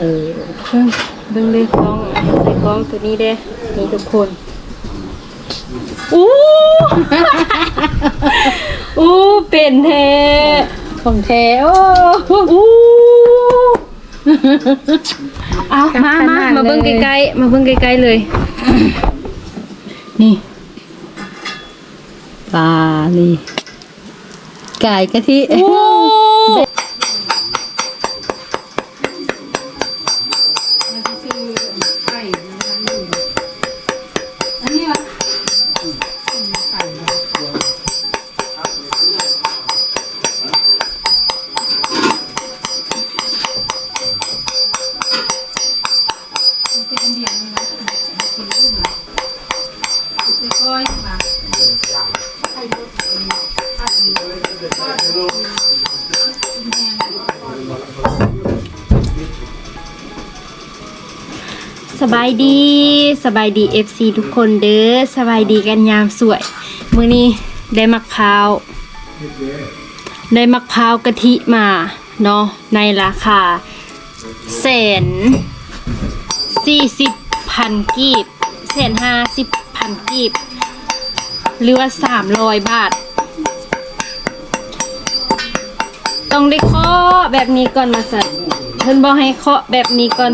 เออเบิ่งเบิ่งเลยกล้องใส่กล้องตัวนี้เด้นี่ทุกคนอู้ อู้เป็นแท้ของแท้โอ้อู้เอามามามาเบิ่งใกล้ๆมาเบิ่งใกล้ๆเลย นี่ปลานี่ไก่กะทิโอ้ สบายดีสบายดี FC ทุกคนเด้อสบายดีกันยามสวย มื้อนี้ได้มักพร้าว ได้มักพร้าวกะทิมาเนาะในราคาแสนสี่สิบพันกีบแสนห้าสิบพันกีบ หรือว่าสามร้อยบาท ต้องได้เคาะแบบนี้ก่อนมาสัตว์เพิ่นบอกให้เคาะแบบนี้ก่อน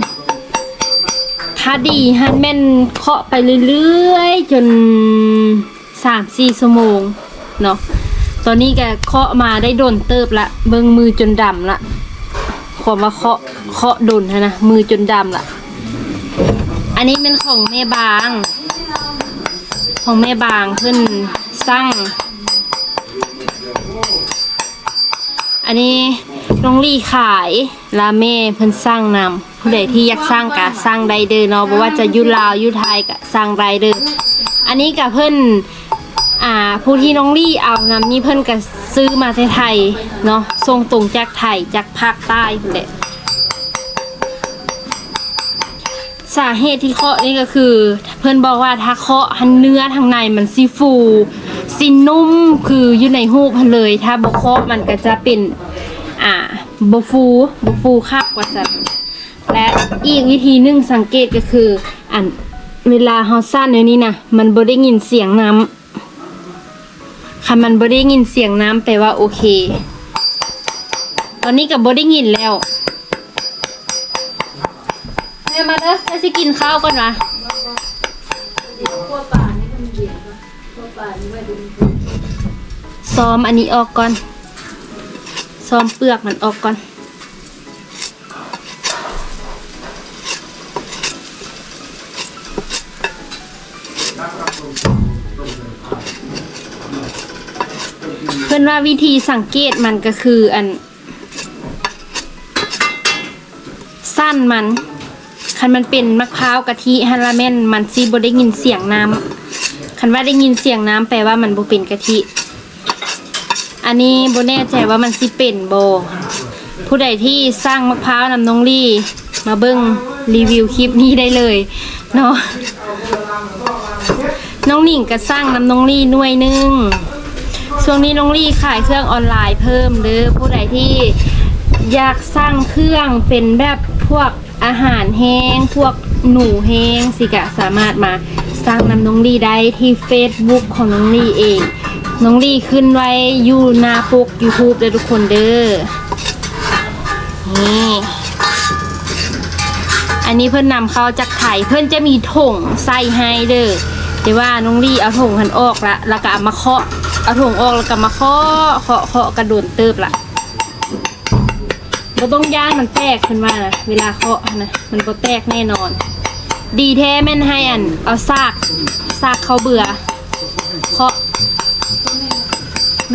ถ้าดีฮันแม่นเคาะไปเรื่อยๆ จนสามสี่ชั่วโมงเนาะตอนนี้แกเคาะมาได้โดนเติบละเบิ่งมือจนดำละความว่าเคาะเคาะโดนนนะมือจนดำละอันนี้เป็นของแม่บาง ของแม่บางเพิ่นสร้าง นนี้น้องลี่ขายลาเม่เพิ่นสร้างนำผู้ใดที่อยากสร้างกะสร้างได้เด้อเนาะบ่ว่าจะยู่ลาวอยู่ไทยกะสร้างได้เด้ออันนี้กะเพิ่นอ่าผู้ที่น้องลี่เอานำนี่เพิ่นก็ซื้อมาไทยเนาะส่งตรงจากไทยจากภาคใต้พุ่นแหละสาเหตุที่เคาะนี่ก็คือ เพิ่นบอกว่าถ้าเคาะหันเนื้อทางในมันสิฟูสินุ่มคืออยู่ในหูเพิ่นเลย ถ้าบ่เคาะมันก็จะเป็น บฟูบฟูคักกว่าสัตว์และอีกวิธีหนึ่งสังเกตก็คืออันเวลาเฮาซ่านเดี๋ยวนี้นะมันบ่ได้ยินเสียงน้ำคันมันบ่ได้ยินเสียงน้ำแปลว่าโอเค ตอนนี้ก็บ่ได้ยินแล้วแม่มาเด้อจะสิกินข้าวก่อนวะซ้อมอันนี้ออกก่อน ซ้อมเปลือกมันออกก่อน เพื่อนว่าวิธีสังเกตมันก็คืออัน สั้นมัน คันมันเป็นมะพร้าวกะทิฮันละแม่นมันซีบได้ยินเสียงน้ำคันว่าได้ยินเสียงน้ำแปลว่ามันบ่เป็นกะทิ อันนี้โบแน่ใจว่ามันสิเป็นโบ ผู้ใดที่สร้างมะพร้าวนำนงลี่ มาเบิ้งรีวิวคลิปนี้ได้เลยเนาะน้องหนิงก็สร้างนำน้องลี่หน่วยหนึงช่วงนี้น้องลี่ขายเครื่องออนไลน์เพิ่มเด้อผู้ใดที่อยากสร้างเครื่องเป็นแบบพวกอาหารแห้ง พวกหนูแห้งสิกะสามารถมาสร้างนำน้องลี่ได้ที่ Facebook ของน้องลี่เอง น้องลี่ขึ้นไว้อยู่หน้าปก YouTube เลยทุกคนเด้อ นี่ อันนี้เพื่อนนำเข้าจากไทยเพื่อนจะมีถงใส่ให้เด้อแต่ว่าน้องลี่เอาถงหันออกละแล้วก็เอามาเคาะ เอาถงออกแล้วก็มาเคาะเคาะเคาะกระโดนเติบละเราต้องย่านมันแตกขึ้นมานะเวลาเคาะนะมันก็แตกแน่นอน ดีแท้แม่นให้อัน เอาซากซากเขาเบื่อ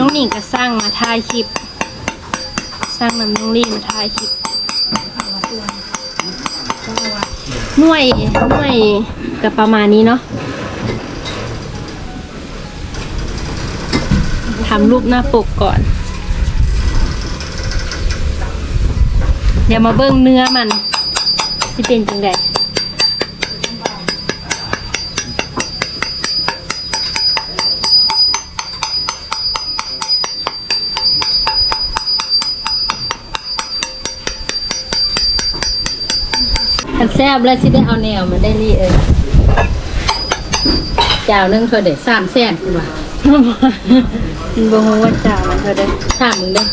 น้องหนิงก็สร้างมาถ่ายคลิป สร้างนำน้องลี่มาถ่ายคลิป หน่วยหน่วยกับประมาณนี้เนาะทำรูปหน้าปกก่อน เดี๋ยวมาเบิ้งเนื้อมัน สิเป็นจังได คันแซ่บแล้วสิได้เอาแนวมาได้รีเออเจ้านึงเท่าเด็ดสามแสนกว่ามันบ่ฮู้ว่าจ่ามันเท่าใดถามมึงเด้อ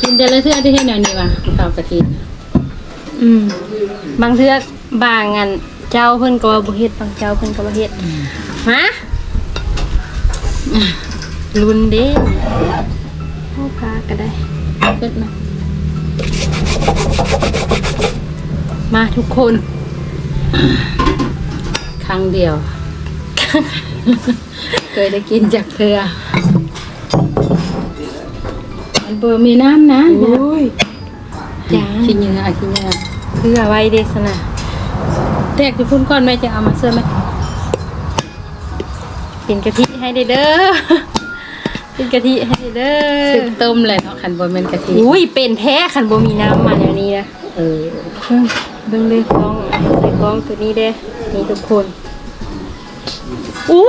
กินแต่ละเทื่อที่ให้แนวนี้ว่ะข้าวกะทิอืมบางเทื่อบางอันเจ้าเพิ่นก็ว่าบ่เฮ็ดบางเจ้าเพิ่นก็บ่เฮ็ดฮะลุ้นเด้โอ้พาก็ได้เสร็จนะ มาทุกคน ครั้งเดียว เคยได้กินจากเธอมันเบอร์มีน้ำนะโอ้ยจ้าขี้เหงื่อขี้เหงื่อเพื่อไว้เด้สนะแทกจะพุ่นก้อนไหมจะเอามาเสื้อไหมเป็นกะทิให้ได้เด้อเป็นกะทิให้ได้เด้ซึอกต้มเลยเนาะขันบนเป็นกะทิ อุ้ยเป็นแท้คันบ่มีน้ำมาอย่างนี้นะ เออ เบิ่งเบิ่งเลยกล้องใส่กล้องตัวนี้เด้นี่ทุกคนอู้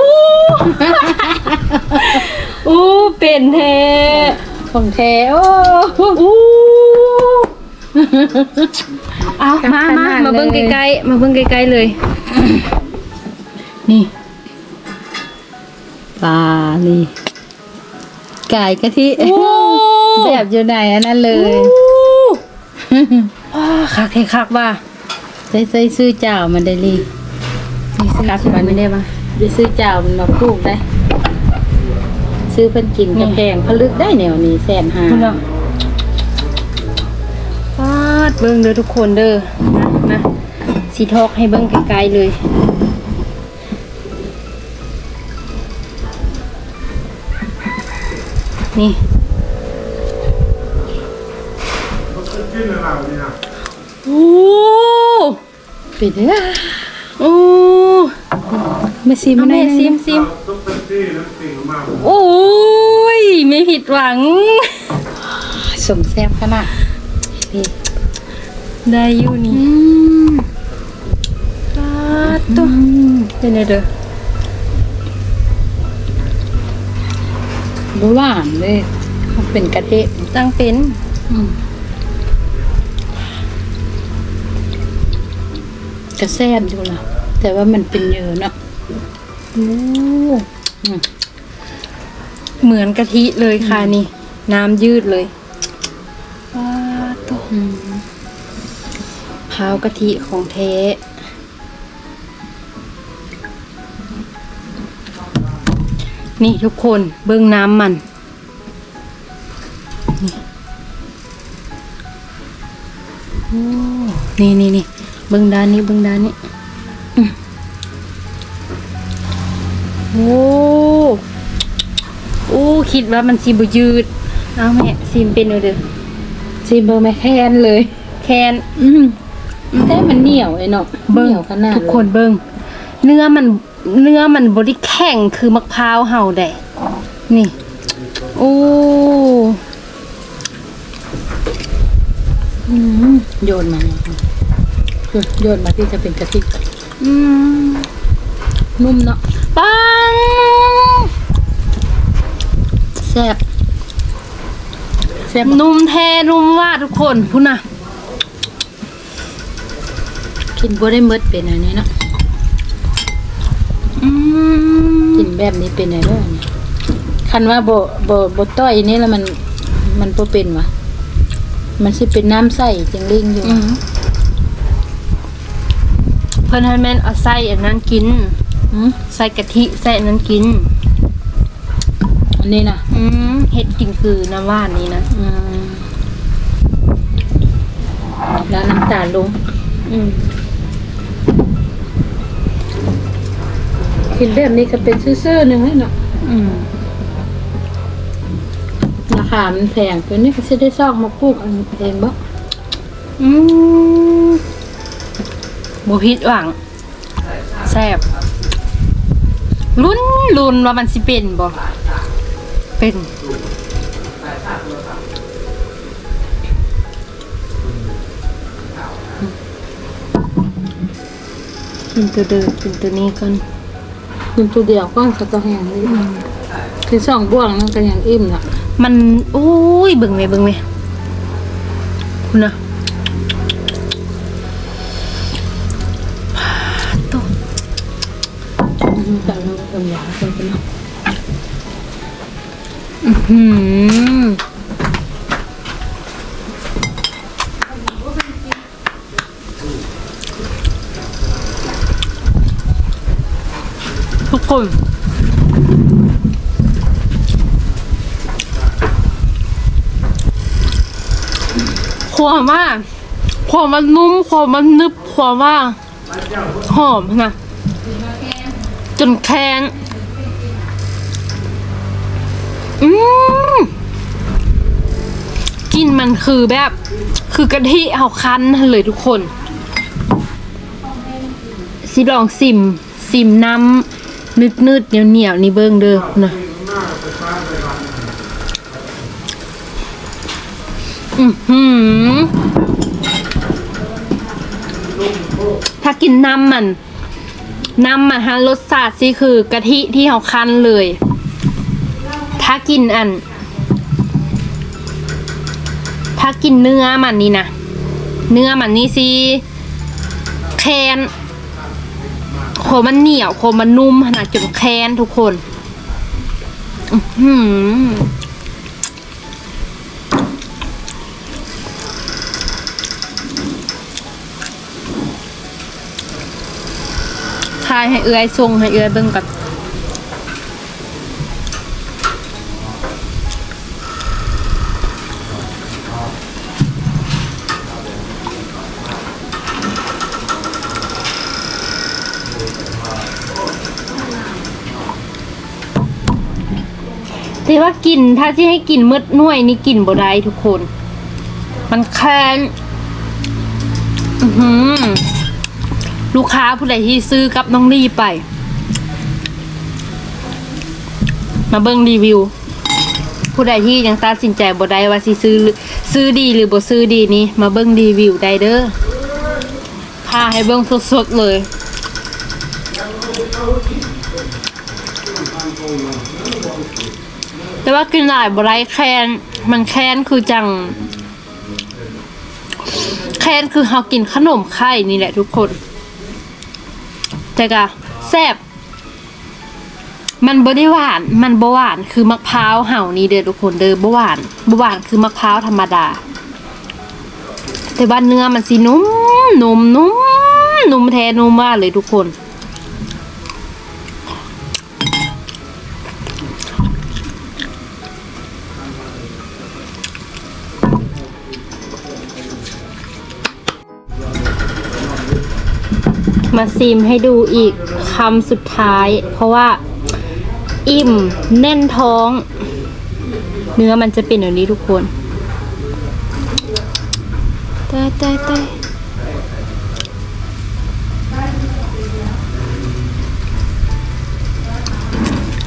อู้เป็นแท้ของแท้โอ้อู้เอามาขมานาดมาเบิ่งเลยใกล้ๆมาเบิ่งใกล้ๆเลย นี่ปลานี่ไก่กะทิโอ้แบบอยู่ไหนอันนั้นเลย อ้าคักให้คักว่าใส่ใส่ซื้อเจ้ามันได้ลีนี่ซื้อคักมันไม่ได้ปะได้ซื้อเจ้ามันมาปลูกได้ ซื้อเพิ่นกินกระแพงผลึกได้แนวนี้แสนห้าคุณเนาะปาดเบิ่งเด้อทุกคนเด้อนะนะสีทอกให้เบิ่งไกลๆเลยนี่ โอ้ปิดเด้อโอ้มาซิมเอามาแม่ได้ซิมซิมโอ้ยไม่ผิดหวัง สมแซ่บขนาดพี่ได้อยู่นี่อืมปาดตัวเป็นไงเด้อบ่หวานเลยมันเป็นกะทิตั้งเป็น อืม กระแซบอยู่ล่ะ แต่ว่ามันเป็นเยอะเนาะโอ้อืมเหมือนกะทิเลยค่ะนี่ น้ำยืดเลยปาดตัวอืมพร้าวกะทิของแท้นี่ทุกคนเบิ้งน้ำมัน นี่นี่นี่ เบิ้งด้านนี้เบิ้งด้านนี้อืมโอ้โอ้คิดว่ามันสีบยืดเอาแม่ซีมเป็นเอาเด้อซีเบอร์แม่แคนเลย แคนอืมแต่มันเหนียวไอ้เนาะเบิ้งเหนียวขนาดทุกคนเบิ้งเนื้อมันเนื้อมันบริแข็งคือมะพร้าวเห่าแดะนี่โอ้อืมโยนมาเนี่ยค่ะ โยนมาที่จะเป็นกะทิอืมนุ่มเนาะปังแซ่บแซ่บนุ่มแท้นุ่มว่าทุกคนพุ่นน่ะกินบ่ได้หมดเป็นอันนี้เนาะอืมกินแบบนี้เป็นอะไรบ้างเนี่ยคันว่าบ่บ่บ่ต้อยนี่แล้วมันมันบ่เป็นวะมันสิเป็นน้ำใสจังลิงอยู่อืมเพิ่นให้แม่นเอาไส้อันนั้นกินอืมใส่กะทิใส่อันนั้นกิน อันนี้นะอืมเฮ็ดกินคือน้ำว่านนี้นะอืมแล้วน้ำตาลลงอืมกินแบบนี้ก็เป็นซื่อๆหนึงให้เนาะอืมราคามันแพงตัวนี้ก็สิได้ซอกมาปลูกอันเองบ่อืม บ่ผิดหวังแซ่บลุ้นลุ้นว่ามันสิเป็นบ่เป็นกินตัวเดิมกินตัวนี้ก่อนกินตัวเดียวก็สักก็แห้งเลยคือสองบ่วงนั่นก็ยังอิ่มละมันโอ้ยเบิ่งไหมเบิ่งไหมคุณนะ ทุกคน ความว่า ความมันนุ่ม ความมันนึบ ความว่า หอมนะ จนแค้น อืมกลินมันคือแบบ คือกะทิเอาคั้นเลยทุกคนสิลองซิมซิมน้ำนืดนืดเหนียวเหนียวนี่เบิ้งเด้อนะอือหือ ถ้ากินน้ำมัน น้ำมันฮะรสชาติสิคือกะทิที่เขาคั้นเลย ถ้ากินอัน ถ้ากินเนื้อมันนี่นะเนื้อมันนี่สิแคนโคมันเหนียวโคมันนุ่มขนาดจนแคนทุกคนอื้อหือทายให้เอื้อยทรงให้เอื้อยเบิ่งกับ ที่ว่ากินถ้าที่ให้กินมืดหน่วยนี่กินบ่ได้ทุกคน มันแค้นอือลูกค้าผู้ใดที่ซื้อกับน้องลี่ไป มาเบิ่งรีวิว ผู้ใดที่ยังตัดสินใจบ่ได้ว่าสิซื้อซื้อดีหรือบ่ซื้อดีนี่มาเบิ่งรีวิวได้เด้อพาให้เบิ่งสดๆเลย แต่ว่ากินหลายบไรแคนมันแคนคือจัง แคนคือเรากินขนมไข่นี่แหละทุกคน แต่ก็แซ่บมันบ่ได้หวาน มันบหวานคือมะพร้าวเห่านี่เด้อทุกคนเด้อบหวานบหวานคือมะพร้าวธรรมดา แต่ว่าเนื้อมันสินุ่มนุ่มนุ่มนุ่มแท้นุ่มมากเลยทุกคน มาซิมให้ดูอีกคำสุดท้าย เพราะว่าอิ่มแน่นท้อง เนื้อมันจะเป็นแบบนี้ทุกคนตายตายตาย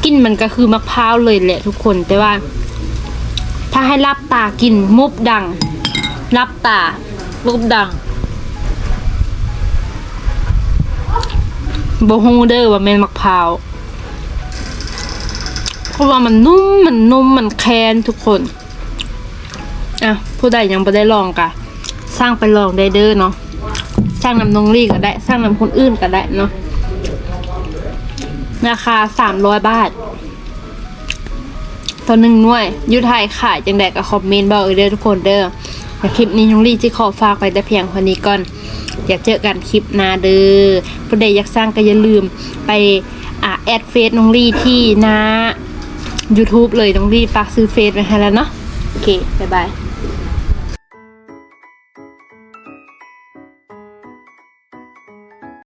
กินมันก็คือมะพร้าวเลยแหละทุกคนแต่ว่า ถ้าให้รับตากินมุบดัง รับตามุบดัง บฮูเดอร์ว่าแมนมะพร้าวเพราะว่ามันนุ่มมันนุ่มมันแคนทุกคนอะผู้ใดยังไม่ได้ลองกะสร้างไปลองได้เด้อเนาะสร้างนำนองลี่ก็ได้ สร้างนำคนอื่นก็ได้เนาะราคาสามร้อยบาทต่อหนึ่งหน่วยยุไทยขายจังแดกกับคอมเมนต์บอกเด้อทุกคนเด้อ คลิปนี้น้องลี่จะขอฝากไปแต่เพียงเท่านี้ก่อน อยากเจอกันคลิปหน้าเด้อผู้ใดอยากสร้างก็อย่าลืมไปอ่าแอดเฟซน้องลี่ที่หน้า YouTube เลยน้องลี่ฝากซื้อเฟซไว้ให้แล้วเนาะโอเค บ๊ายบาย